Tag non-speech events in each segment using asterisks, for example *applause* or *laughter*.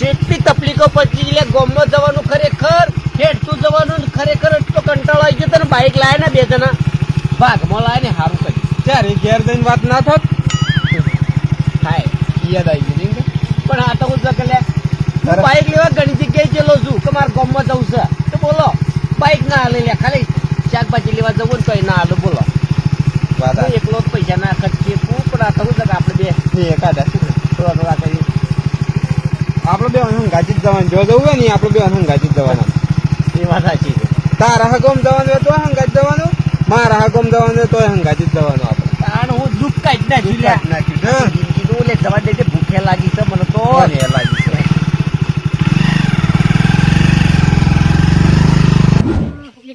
જેટલી તકલીફો પડી એટલે ગામમાં જવાનું ખરેખર હેઠતું જવાનું ખરેખર એટલો કંટાળો આવી ગયો તને બાઇક લાયા ને બે જણા. ભાગમાં લાયા ને સારું કર્યું. ત્યારે ઘેર જઈને વાત ના થાત? થાય યાદ આવી ગઈ નહીં પણ આ તો હું શું કે લે, હું અરે. બાઇક લેવા ઘણી જગ્યાએ ગયેલો છું કે મારા ગામમાં જવું છે તો બોલો બાઇક ના હાલે લે ખાલી શાકભાજી લેવા જવું તો ના હાલે બોલો. એકલો પૈસા ના ખર્ચીએ હું થવું આ તો હું શું કે આપણે બે? એકાદા થોડા થોડા કરી આપણે બે હંગાજી જ જવાનું. જો જવું હોય ને આપણે બે હંગાજી જ જવાના. એ વાત સાચી છે. તારા હગમ જવાનું હોય તો હંગાજ જવાનું? મારા હગમ જવાનું હોય તો હંગાજી જ જવાનું આપણે. કારણ હું દુઃખ કાઢ નાખ્યું લે નાખ્યું છે જવા દે ભૂખે લાગી છે મને તો. લાગી છે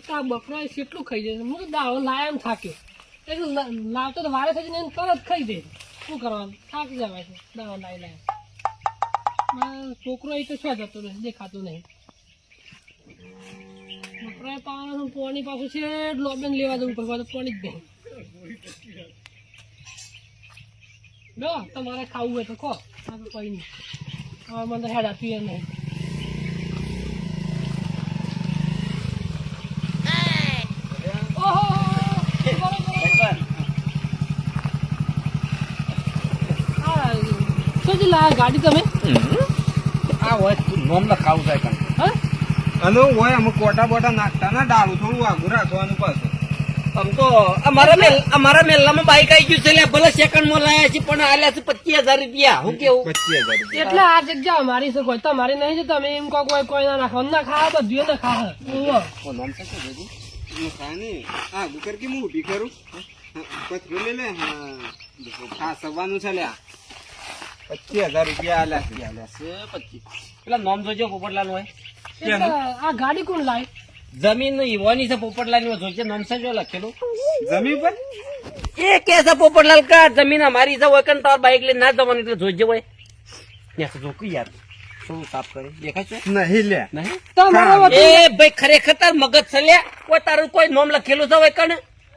એક આ બકરો કેટલું ખાઈ જાય હું તો દાવો લાયમ થાક્યો. એટલે લાવતો તો વારે થઈ જાય તરત ખાઈ દે. શું કરવાનું? થાકી જવાય છે. દાવો લાવી લાવી છોકરો એ તો શું જતો નથી દેખાતો નહીં. બકરા પાવાનું પાણી પાછું છે લોબેન લેવા જવું પડે. પાણી જ નહીં. લો તમારે ખાવું હોય તો ખો. આ તો કોઈ નહીં. હવે મને હેડ આપીએ નહીં ઓહો બરોબર આ શું ગાડી તમે? આ હોય તું નોમ લખાવું છે કાં હા? અને હોય અમુક કોટા બોટા નાખતા ના ડાળું થોડું આગું રાખવાનું પાછું. આમ તો અમારા મેલ અમારા મેલ્લામાં બાઈક આવી ગયું છે લે ભલે સેકન્ડમાં લાયા છે પણ આલ્યા છે પચીસ હજાર રૂપિયા. હું કેવું? પચીસ હજાર એટલે આ જગ્યા અમારી છે કોઈ તમારી નહીં છે. તમે એમ કહો કોઈ કોઈ ના નાખો ના ખા બધું ના ખા નામ છે હું ખાને આ ગુકર કે હું ઊભી કરું? પથરું લે હા. સવાનું છે લ્યા. પચીસ હજાર રૂપિયા આલ્યા છે. આલ્યા છે પચીસ. પેલા નોમ જોજો પોપટલાલ હોય. આ ગાડી કોણ લાય જમીન ઈવાની છે પોપટલાલની જોજે નોમ છે જો લખેલું. જમીન પર? એ કે છે પોપટલાલ કા જમીન અમારી છે હોય કન તાર બાઈક લઈને ના જવાનું એટલે જોજે હોય. ત્યાં તો જોકું યાર. શું સાફ કરી? દેખાય છે? નહીં લે. નહીં? તમારો હા. વચન એ ભાઈ ખરેખર તાર મગજ છે લે કોઈ તારું કોઈ નોમ લખેલું છે હોય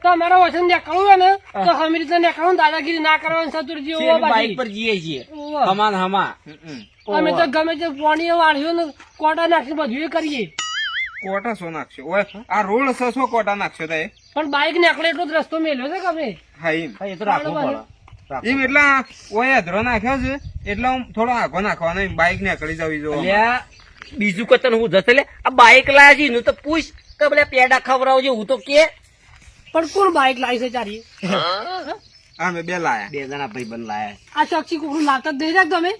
કણ તમારો વચન દેખાડવું હોય ને તો હમી રીતે દેખાડવું દાદાગીરી ના કરવાની સતુરજી બાઈક પર જઈએ છીએ? હમાન હમા. અમે તો ગમે તે પાણી વાળ્યું ને કોટા નાખી બધું કરીએ. કોટા સો નાખશો? ઓય આ રોડ છે શું કોટા નાખશો તે પણ બાઈક નીકળે એટલો જ રસ્તો મેલ્યો છે કમે હા એમ. એ તો રાખવું પડે. એમ એટલા ઓય અધરો નાખ્યો છે એટલે હું થોડો આખો નાખવાનો એમ બાઈક નીકળી જવી જો અલ્યા, બીજું કોઈ તને હું જશે લે? આ બાઈક લાયા છે એનું તો પૂછ. કે ભલે પેડા ખવડાવજે હું તો કે પણ કોણ બાઈક લાવી છે ચારી અમે બે લાયા. બે જણા ભાઈ બંધ લાયા. આ ચોકસી કુકડું લાવતા જ નહીં તમે?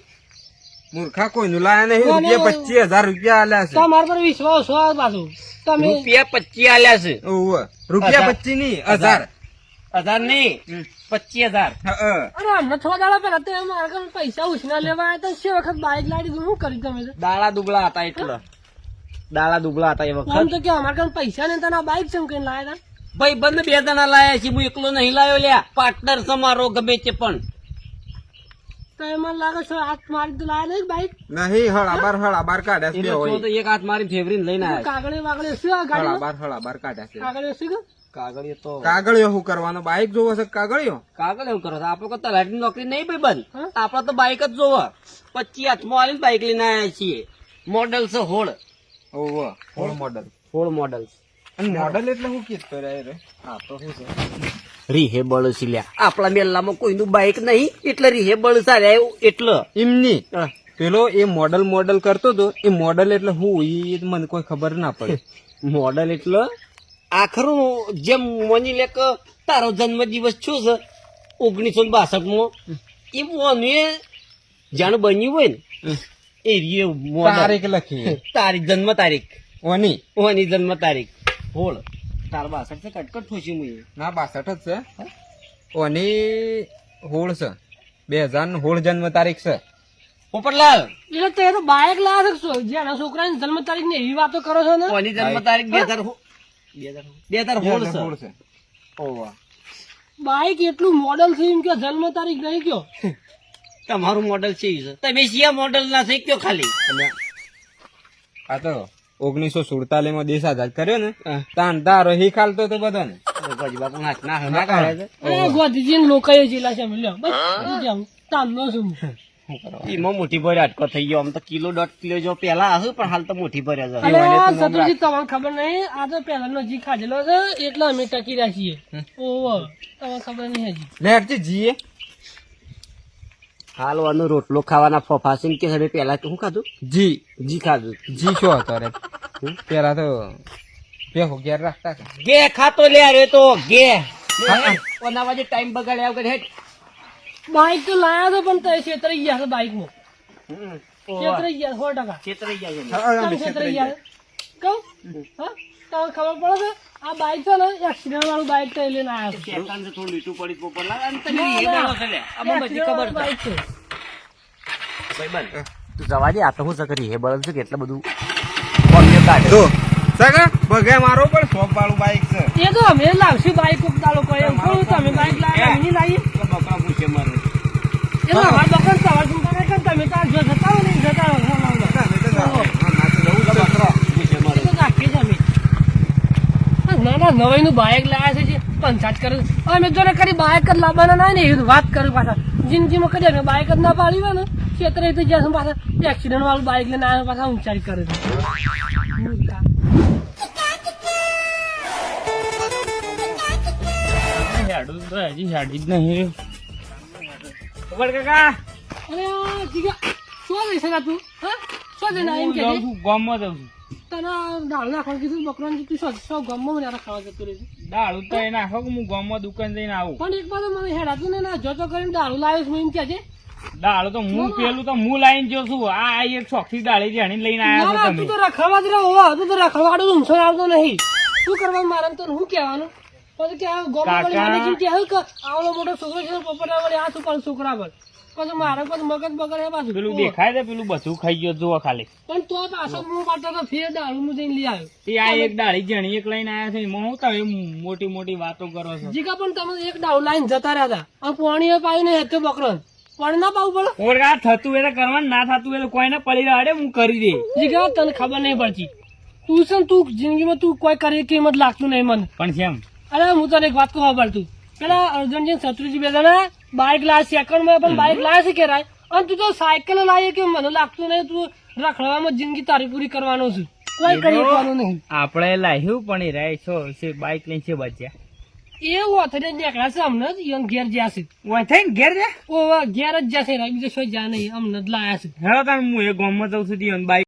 મૂર્ખા કોઈનું લાયા નહીં. રૂપિયા પચીસ હજાર રૂપિયા આલ્યા છે. તમારા પર વિશ્વાસ હોય પાછું તમે રૂપિયા પચીસ આલ્યા છે. ઓવે. રૂપિયા. પચીસ નહીં હજાર. હજાર નહીં. પચીસ હજાર. અરે અમને થોડા દાડા પહેલા તો એમ પૈસા ઉછના લેવા આવ્યા હતા છે વખત બાઈક લાવી દીધું શું કરી તમે? દાળા દુબળા હતા એટલે. દાળા દુબળા હતા એ વખત. તો કે અમારા પૈસા ને તને બાઈક છે કઈ લાયા હતા? ભાઈ બંધ બે જણા લાયા છે હું એકલો નહીં લાયો લ્યા. પાર્ટનર તમારો ગમે તે પણ. તો એમાં લાગે છે હાથ મારી તો લાયા નહીં બાઈક નહીં હળાબાર હળાબાર કાઢ્યા છે હોય તો એક હાથ મારી ફેવરીને લઈને આવ્યા કાગળે વાગળે શું આ ગાડી હળાબાર હળાબાર કાઢ્યા છે. કાગળે શું કાગળિયો તો કાગળિયો શું કરવાનો? બાઈક જોવો છે કાગળિયો? કાગળ એવું કરો છો? કોઈ તલાટીની નોકરી નહીં ભાઈ બંધ. તો બાઈક જ જોવો. પચી હાથમાં આવીને બાઈક લઈને આવ્યા છીએ. મોડલ છે હોળ. હોળ મોડલ હોળ મોડલ મોડલ એટલે હું કીધું રે રે. હા તો શું છે. રીહેબળ છે લ્યા. આપણા મેલ્લામાં કોઈનું બાઈક નહીં એટલે રીહેબળ ચાલે એટલે એમની. પેલો એ મોડલ મોડલ કરતો હતો એ મોડલ એટલે હું એ મને કોઈ ખબર ના પડે. *laughs* મોડલ એટલે? આખરું જેમ મની લે કે તારો જન્મ દિવસ શું છે ઓગણીસો બાસઠમાં એ મોને જાણ બન્યું હોય ને એ રીએ મોડલ તારીખ લખી. તારીખ જન્મ તારીખ ઓની. ઓની જન્મ તારીખ હોળ. તાર બાસઠ છે કટકટ થોશી મુઈ ના બાસઠ જ છે. ઓની હોળ છે. બે હજાર હોળ જન્મ તારીખ છે. પોપટલાલ એટલે તે તો બાઈક લાયા છે જ્યાં જેના છોકરાની જન્મ તારીખ ને એવી વાતો કરો છો ને? ઓની જન્મ તારીખ બે હજાર બે હજાર હોળ છે. ઓવા. બાઈક એટલું મોડલ છે એમ કે જન્મ તારીખ નહીં કયો? તમારું મોડલ છે તમે સિયા મોડલ ના થઈ કયો ખાલી? આ તો ઓગણીસો સુડતાલીસમાં દેશ આઝાદ કર્યો ને તાન તારો હી ખાલતો હતો બધાને. ગોજી બાપુ હાથ ના ના કાઢે છે એ ને લોકોએ જેલા છે લ્યો બસ તામનો છું. એમાં મોટી ભરે અટકો થઈ ગયો આમ તો કિલો દોઢ કિલો જો પેલા હશે પણ હાલ તો મોટી ભરે છે. શત્રુજી તમને ખબર નહીં આ તો પહેલાનો જી ખાધેલો છે એટલે અમે ટકી રહ્યા છીએ ઓહો તમને ખબર નહીં હજી. લે જીએ હાલ વાનો રોટલો ખાવાના ફફાસીન કે હવે પેલા શું ખાધું? જી. જી ખાધું. જી શું હતો રે? પેલા તો ભેગો ઘેર રાખતા. ગે ખાતો લે રે તો ગે. ઓના વાજે ટાઈમ બગાડ્યા વગર હેઠ. બાઈક તો લાયા તો પણ તય છેતરાઈ ગયા છે ગયા સો ટકા. ગયા કહું? હા? તમને ખબર પડે આ બાઈક છે ને એક્સિડન્ટ વાળું બાઈક તો લઈને આવ્યો છે. શેતાન થોડું લીટું પડી પોપટલાલ. અને તને એ ના. છે લે. આમાં બધી ખબર વાળું છે. બાઈક છે તું જવા દે આ તો શું ચકરી હે બળદ છે કે એટલું બધું? કોમ્યો કાઢે. જો. સગા બગે મારો પણ શોપ વાળું બાઈક છે. એ તો અમે લાવશું બાઈક કોક દાડો કહે થોડું તમે બાઈક લાવ્યા નહીં લાવીએ બકરા પૂછે મારે. એ તો અમારા દુકાન સવાર ચિંતા નહીં. તમે તાર જો જતા રહો ને જતા હા, ના હા, ના બાઈક લાવ્યા છે જે પંચાયત કરે અમે હવે ને કરી બાઈક જ લાવવાના ના ને એવી વાત કરું પાછા. જિંદગીમાં કદી અમે બાઈક જ ના પાડી ને ક્ષેત્રે તો જ્યાં પાછા એક્સિડન્ટ વાળું બાઈક લઈને આવ્યા પાછા ઊંચાઈ કરે છે. તો હજી સાડી જ નહીં ખબર કાકા? અરે જીગા શું લઈ શકે તું શું જઈને હું કહેજે? ગામમાં જાઉં છું. તને દાળ નાખવાનું કીધું બકરાને તું શું શું ગમમાં મને ખાવા જતું રહેશે દાળ તો એ નાખો કે હું ગામમાં દુકાન જઈને આવું. પણ એક બાજુ મને હેડાતું ને ના જોતો કરીને દાળ લાવ્યો છું એમ કે છે. દાળ તો હું પેલું તો હું લાઈન જો છું. આ એક ચોખ્ખી દાળી જાણી લઈને આવ્યા છું તું તો રખડવા જ રહ્યો તું તો રખડવાડું ઊંઘસો આવતો નહીં. શું કરવાનું મારે તો હું કહેવાનું? પછી કે આ ગોપા વળી કાકા. મને કેમ કહેવું કે આવડો મોટો છોકરો છે પોપટા વળી હાથ ઉપર છોકરા પર? પછી મારે પછી મગજ બગડે પાછું. પેલું દેખાય છે પેલું બધું ખાઈ ગયો જુઓ ખાલી. પણ તો પાછો હું પાડતો તો ફેર દારૂ હું જઈને લઈ આવ્યો. એ આ એક દાળી જાણી એક લઈને આવ્યા છે એમાં હું તમે મોટી મોટી વાતો કરો છો? જીગા પણ તમે એક દાવ લાઈન જતા રહ્યા હતા. અને પાણી પાયું ને બકરો પણ ના પાવું પડે? થતું એટલે કરવાનું ના થતું એટલે કોઈને પડી રહ્યા હું કરી દે. જીગા તને ખબર નહીં પડતી. તું છે તું જિંદગીમાં તું કોઈ કરી કિંમત લાગતું નહીં મને. પણ કેમ અરે હું તને એક વાત કહું પડતું પેલા અર્જુનજી શત્રુજી બે જણા બાઇક લાવે સેકન્ડમાં પણ બાઇક લાવે છે કેરાય અને તું તો સાયકલ લાવી કે મને લાગતું નહીં તું રખડવામાં જિંદગી તારી પૂરી કરવાનો છું. કોઈ કરી શકવાનું નહીં. આપણે લાવ્યું પણ એ રાય છો છે બાઈક લઈને છે બચ્યા એવું અથડે નીકળ્યા છે અમને જ યંગ ઘેર જ્યાં છે. ઓય થઈને ઘેર જા ઓ ઘેર જ જ્યાં છે રાય બીજો શોધ જ્યાં નહીં અમને જ લાયા છે. હા તાર હું એ ગામમાં જઉં છું બાઈક